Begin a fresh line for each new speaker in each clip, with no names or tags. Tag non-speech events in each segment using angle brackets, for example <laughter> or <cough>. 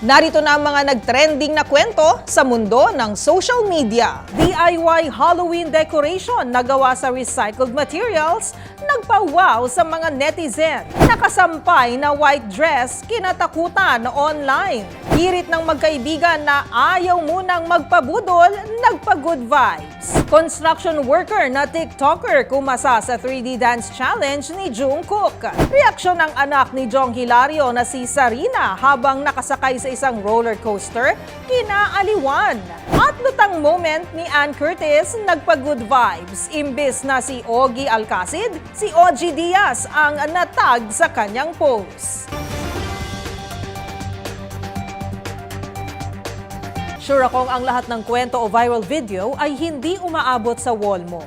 Narito na ang mga nagtrending na kwento sa mundo ng social media. DIY Halloween decoration na gawa sa recycled materials, nagpa-wow sa mga netizen. Nakasampay na white dress, kinatakutan online. Hirit ng magkaibigan na ayaw munang magpabudol, nagpa-good vibes. Construction worker na TikToker kumasa sa 3D dance challenge ni Jungkook. Reaksyon ng anak ni Jong Hilario na si Sarina habang nakasakay sa isang roller coaster, kinaaliwan. At lutang moment ni Ann Curtis nagpa-good vibes. Imbis na si Ogie Alcacid, si Ogie Diaz ang natag sa kanyang post. Sure akong ang lahat ng kwento o viral video ay hindi umaabot sa wall mo.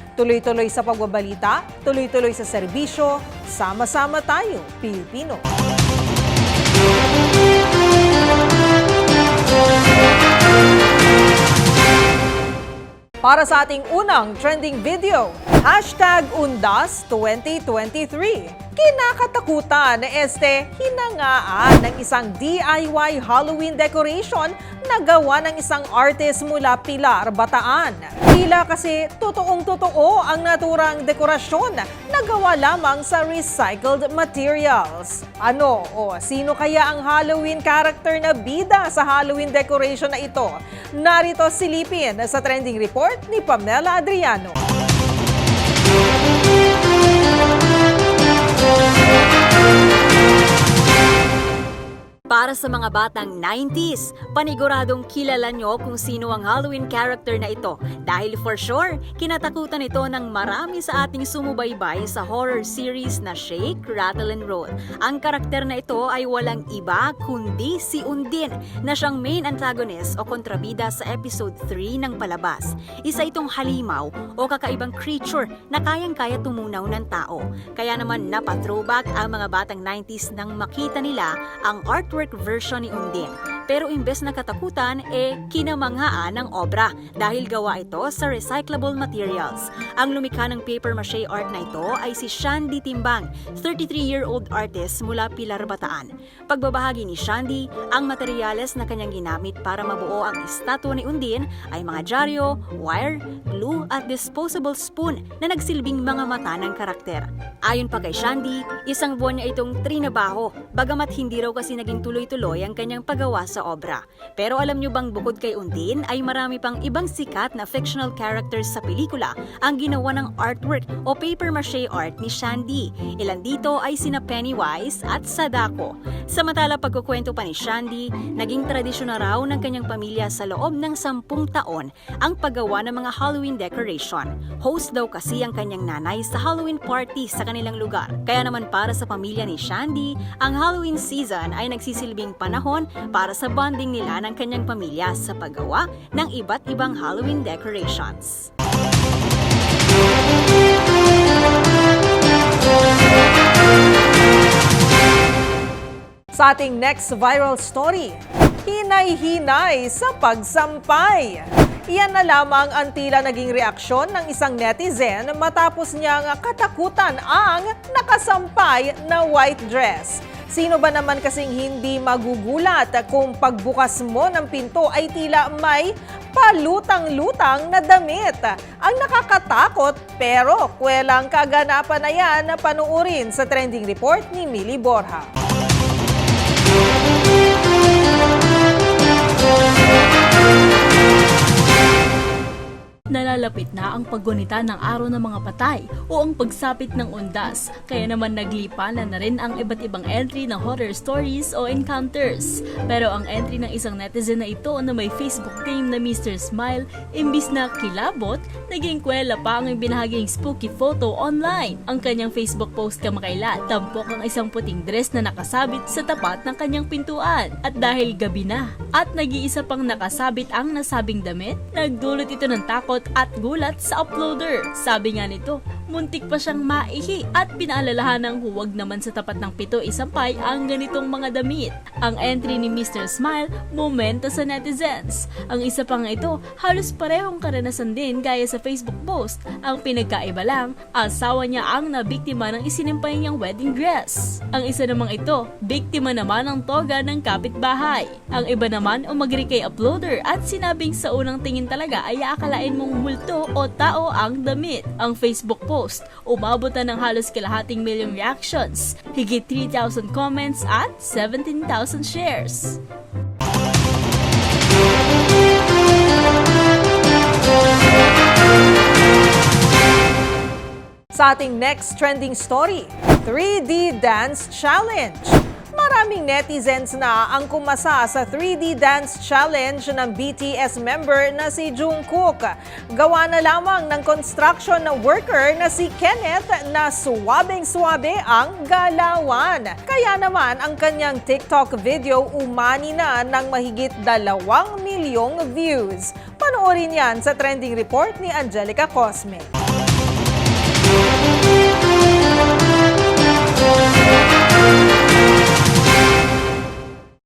Tuloy-tuloy sa pagbabalita, tuloy-tuloy sa serbisyo, sama-sama tayo, Pilipino. Para sa ating unang trending video, hashtag Undas 2023. Kinakatakutan na este hinangaan ng isang DIY Halloween decoration na gawa ng isang artist mula Pilar, Bataan. Tila kasi totoong-totoo ang naturang dekorasyon na gawa lamang sa recycled materials. Ano o sino kaya ang Halloween character na bida sa Halloween decoration na ito? Narito silipin sa trending report ni Pamela Adriano.
Para sa mga batang 90s, paniguradong kilala nyo kung sino ang Halloween character na ito dahil for sure, kinatakutan ito ng marami sa ating sumubaybay sa horror series na Shake, Rattle and Roll. Ang karakter na ito ay walang iba kundi si Undin na siyang main antagonist o kontrabida sa episode 3 ng palabas. Isa itong halimaw o kakaibang creature na kayang-kaya tumunaw ng tao. Kaya naman napatrowback ang mga batang 90s nang makita nila ang artwork version ni Undin. Pero imbes na katakutan, eh kinamanghaan ng obra dahil gawa ito sa recyclable materials. Ang lumikha ng paper mache art na ito ay si Shandy Timbang, 33-year-old artist mula Pilar, Bataan. Pagbabahagi ni Shandy, ang materyales na kanyang ginamit para mabuo ang estatwa ni Undin ay mga dyaryo, wire, glue at disposable spoon na nagsilbing mga mata ng karakter. Ayon pa kay Shandy, isang buwan niya itong trinabaho, bagamat hindi raw kasi naging tuloy-tuloy ang kanyang paggawa sa obra. Pero alam niyo bang bukod kay Undin ay marami pang ibang sikat na fictional characters sa pelikula ang ginawa ng artwork o paper mache art ni Shandy. Ilan dito ay sina Pennywise at Sadako. Samantala pagkukwento pa ni Shandy, naging tradisyon na raw ng kanyang pamilya sa loob ng sampung taon ang paggawa ng mga Halloween decoration. Host daw kasi ang kanyang nanay sa Halloween party sa kanilang lugar. Kaya naman para sa pamilya ni Shandy, ang Halloween season ay nagsisilbing panahon para sa bonding nila ng kanyang pamilya sa paggawa ng iba't ibang Halloween decorations.
Sa ating next viral story, hinay-hinay sa pagsampay. Iyan na lamang ang tila naging reaksyon ng isang netizen matapos niyang katakutan ang nakasampay na white dress. Sino ba naman kasing hindi magugulat kung pagbukas mo ng pinto ay tila may palutang-lutang na damit. Ang nakakatakot pero kwelang kaganapan na yan na panuurin sa trending report ni Millie Borja.
Nalalapit na ang paggunita ng araw ng mga patay o ang pagsapit ng undas, kaya naman naglipanan na rin ang iba't ibang entry ng horror stories o encounters. Pero ang entry ng isang netizen na ito na may Facebook name na Mr. Smile, imbis na kilabot, naging kwela pa ang binahaging spooky photo online. Ang kanyang Facebook post kamakailan, tampok ang isang puting dress na nakasabit sa tapat ng kanyang pintuan. At dahil gabi na, at nag-iisa pang nakasabit ang nasabing damit, nagdulot ito ng takot at gulat sa uploader. Sabi nga nito, muntik pa siyang maihi at pinaalalahan ng huwag naman sa tapat ng pito isampay ang ganitong mga damit. Ang entry ni Mr. Smile, momento sa netizens. Ang isa pang ito, halos parehong karanasan din gaya sa Facebook post. Ang pinagkaiba lang, asawa niya ang nabiktima ng isinimpay niyang wedding dress. Ang isa namang ito, biktima naman ng toga ng kapitbahay. Ang iba naman umagri kay uploader at sinabing sa unang tingin talaga ay aakalain mong multo o tao ang damit. Ang Facebook post, umabot na ng halos kalahating milyong reactions, higit 3,000 comments at 17,000 shares.
Sa ating next trending story, 3D Dance Challenge. Maraming netizens na ang kumasa sa 3D Dance Challenge ng BTS member na si Jungkook. Gawa na lamang ng construction worker na si Kenneth na suwabeng-suwabe ang galawan. Kaya naman ang kanyang TikTok video umani na ng mahigit dalawang milyong views. Panoorin yan sa trending report ni Angelica Cosme.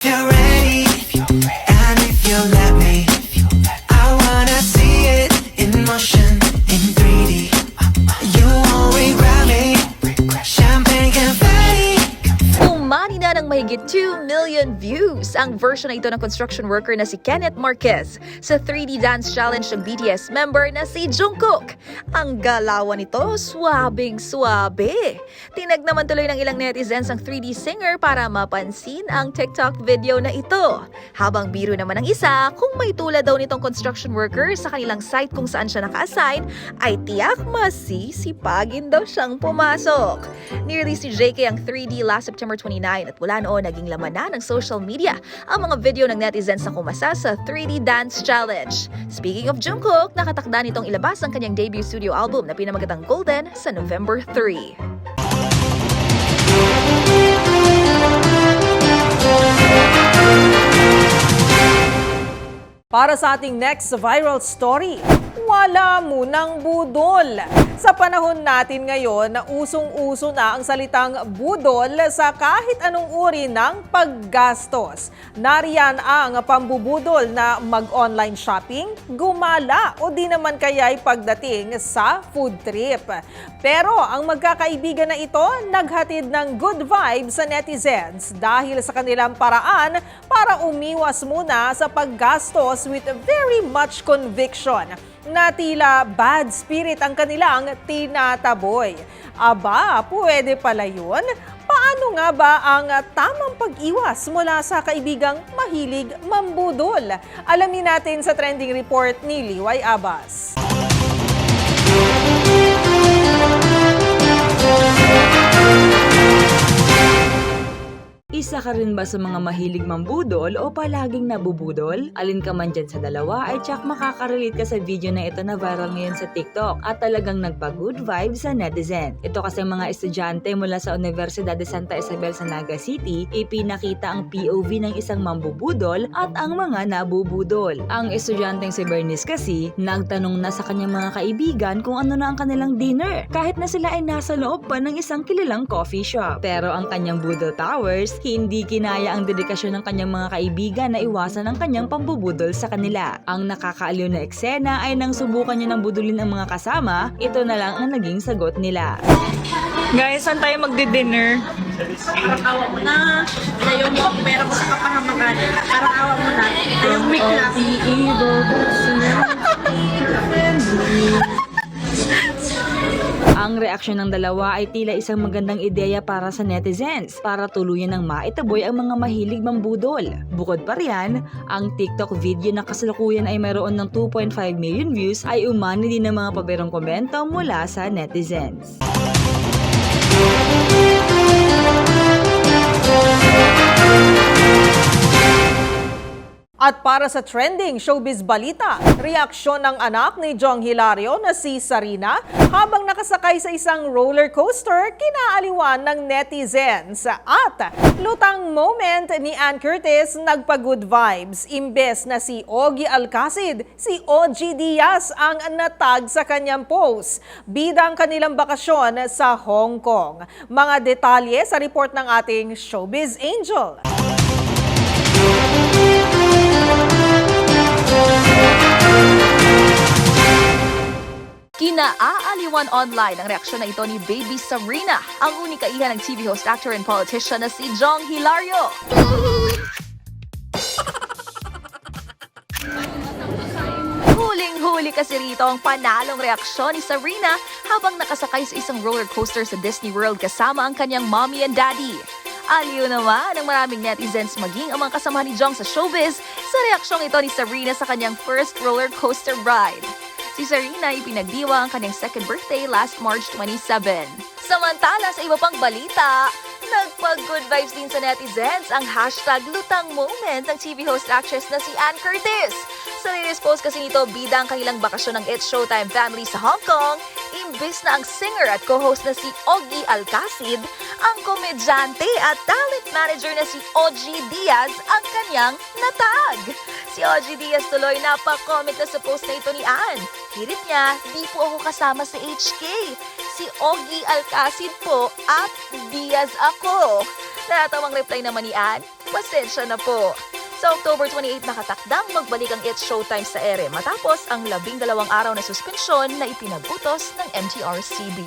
You're
ang version na ito ng construction worker na si Kenneth Marquez sa 3D Dance Challenge ng BTS member na si Jungkook. Ang galawan nito, swabing swabe. Tinag naman tuloy ng ilang netizens ang 3D singer para mapansin ang TikTok video na ito. Habang biro naman ang isa, kung may tulad daw nitong construction worker sa kanilang site kung saan siya naka-assign, ay tiyak masisipagin daw siyang pumasok. Nearly si JK ang 3D last September 29 at mula noon naging laman na ng social media ang mga video ng netizens na kumasa sa 3D Dance Challenge. Speaking of Jungkook, nakatakda nitong ilabas ang kanyang debut studio album na pinamagatang Golden sa November 3.
Para sa ating next viral story, wala munang budol. Sa panahon natin ngayon na usong-uso na ang salitang budol sa kahit anong uri ng paggastos. Nariyan ang pambubudol na mag-online shopping, gumala o di naman kaya'y pagdating sa food trip. Pero ang magkakaibigan na ito naghatid ng good vibes sa netizens dahil sa kanilang paraan para umiwas muna sa paggastos with very much conviction na tila bad spirit ang kanilang tinataboy. Aba, pwede pala yun? Paano nga ba ang tamang pag-iwas mula sa kaibigang mahilig mambudol? Alamin natin sa trending report ni Liway Abbas.
Isa ka rin ba sa mga mahilig mambudol o palaging nabubudol? Alin ka man dyan sa dalawa ay tsak makakarelate ka sa video na ito na viral ngayon sa TikTok at talagang nagpa-good vibes sa netizen. Ito kasi mga estudyante mula sa Universidad de Santa Isabel sa Naga City, ipinakita ang POV ng isang mambubudol at ang mga nabubudol. Ang estudyanteng si Bernice kasi, nagtanong na sa kanyang mga kaibigan kung ano na ang kanilang dinner kahit na sila ay nasa loob pa ng isang kilalang coffee shop. Pero ang kanyang Budol Towers, hindi kinaya ang dedikasyon ng kanyang mga kaibigan na iwasan ang kanyang pambubudol sa kanila. Ang nakakaaliw na eksena ay nang subukan niya ng budulin ang mga kasama, ito na lang ang naging sagot nila.
Guys, saan tayo magdi-dinner?
Parang mo na. Ayaw mo ko sa kapahamakan. Parang awa mo na. Ayaw mo lang. <laughs>
Ang reaksyon ng dalawa ay tila isang magandang ideya para sa netizens para tuluyan ng maitaboy ang mga mahilig mambudol. Bukod pa riyan, ang TikTok video na kasalukuyan ay mayroon ng 2.5 million views ay umani din ng mga paberong komento mula sa netizens.
At para sa trending showbiz balita, reaksyon ng anak ni Jong Hilario na si Sarina habang nakasakay sa isang roller coaster kinaaliwan ng netizens. At lutang moment ni Ann Curtis nagpa-good vibes. Imbes na si Ogie Alcacid, si OG Diaz ang natag sa kanyang post. Bidang kanilang bakasyon sa Hong Kong. Mga detalye sa report ng ating Showbiz Angel.
Kinaaaliwan online ang reaksyon na ito ni Baby Sabrina, ang unika iha ng TV host, actor, and politician na si Jong Hilario. <laughs> Huling-huli kasi rito ang panalong reaksyon ni Sarina habang nakasakay sa isang roller coaster sa Disney World kasama ang kanyang mommy and daddy. Aliw naman ng maraming netizens maging ang mga kasama ni Jong sa showbiz sa reaksyong ito ni Sarina sa kanyang first roller coaster ride. Si Sarina ipinagdiwa ang kanyang second birthday last March 27. Samantala sa iba pang balita, nagpag-good vibes din sa netizens ang hashtag lutang moment ng TV host actress na si Ann Curtis. Sa latest post kasi nito, bida ang kanilang bakasyon ng It's Showtime family sa Hong Kong, imbis na ang singer at co-host na si Ogie Alcacid, ang komedyante at talent manager na si OG Diaz ang kanyang natag. Si OG Diaz tuloy napakomment na sa post na ito ni Ann. Hirit niya, di po ako kasama sa HK. Si Ogie Alcacid po at Diaz ako. Natatawang reply naman ni Ann, pasensya na po. Sa October 28 nakatakdang magbalik ang It's Showtime sa ere matapos ang labing dalawang araw na suspensyon na ipinagutos ng MTRCB.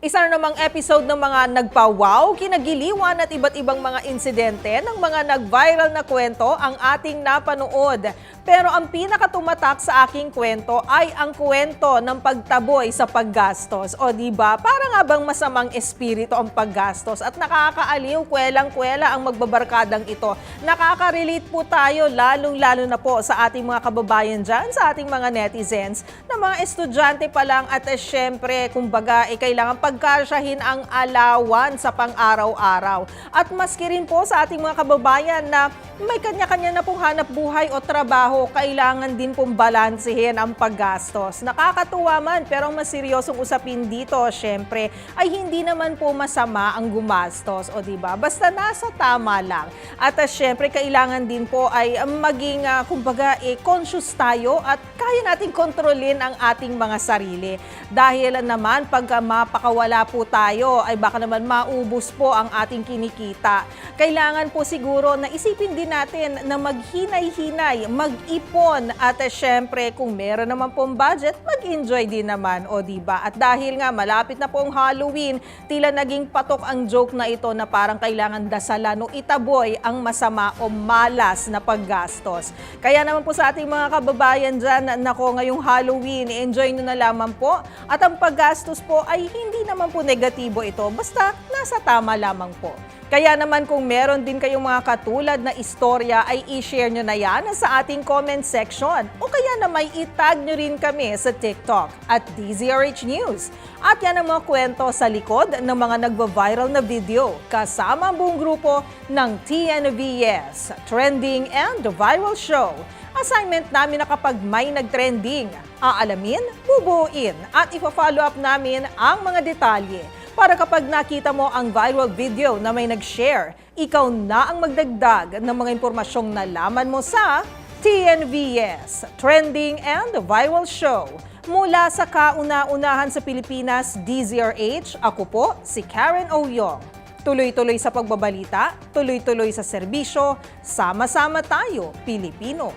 Isa na namang episode ng mga nagpa-wow, kinagiliwan at iba't ibang mga insidente ng mga nag-viral na kwento ang ating napanood. Pero ang pinakatumatak sa aking kwento ay ang kwento ng pagtaboy sa paggastos. O di ba? Para nga bang masamang espiritu ang paggastos at nakakaaliw kwelang-kwela ang magbabarkadang ito. Nakaka-relate po tayo lalong-lalo na po sa ating mga kababayan dyan, sa ating mga netizens, na mga estudyante pa lang at eh, syempre, kumbaga, eh, kailangan pagkasyahin ang alawan sa pang-araw-araw. At maski rin po sa ating mga kababayan na may kanya-kanya na pong hanap buhay o trabaho, kailangan din pong balansehin ang paggastos. Nakakatuwa man, pero ang mas seryosong usapin dito, syempre, ay hindi naman po masama ang gumastos, o di ba? Basta nasa tama lang. At uh, syempre, kailangan din po ay um, maging, uh, kumbaga, eh, conscious tayo at kaya nating kontrolin ang ating mga sarili. Dahil naman, pag uh, mapakawala po tayo, ay baka naman maubos po ang ating kinikita. Kailangan po siguro na isipin din natin na maghinay-hinay, mag-ipon at uh, syempre kung meron naman pong budget, mag-enjoy din naman o di ba? At dahil nga malapit na pong Halloween, tila naging patok ang joke na ito na parang kailangan dasalan o itaboy ang masama o malas na paggastos. Kaya naman po sa ating mga kababayan dyan, nako ngayong Halloween, enjoy nyo na lamang po. At ang paggastos po ay hindi naman po negatibo ito, basta nasa tama lamang po. Kaya naman kung meron din kayong mga katulad na istorya ay i-share nyo na yan sa ating comment section o kaya na may itag nyo rin kami sa TikTok at DZRH News. At yan ang mga kwento sa likod ng mga nagva-viral na video kasama ang buong grupo ng TNVS, Trending and Viral Show. Assignment namin na kapag may nag-trending, aalamin, bubuin at ipa-follow up namin ang mga detalye para kapag nakita mo ang viral video na may nag-share, ikaw na ang magdagdag ng mga impormasyong nalaman mo sa TNVS, Trending and Viral Show. Mula sa kauna-unahan sa Pilipinas, DZRH, ako po si Karen Oyong. Tuloy-tuloy sa pagbabalita, tuloy-tuloy sa serbisyo, sama-sama tayo, Pilipino.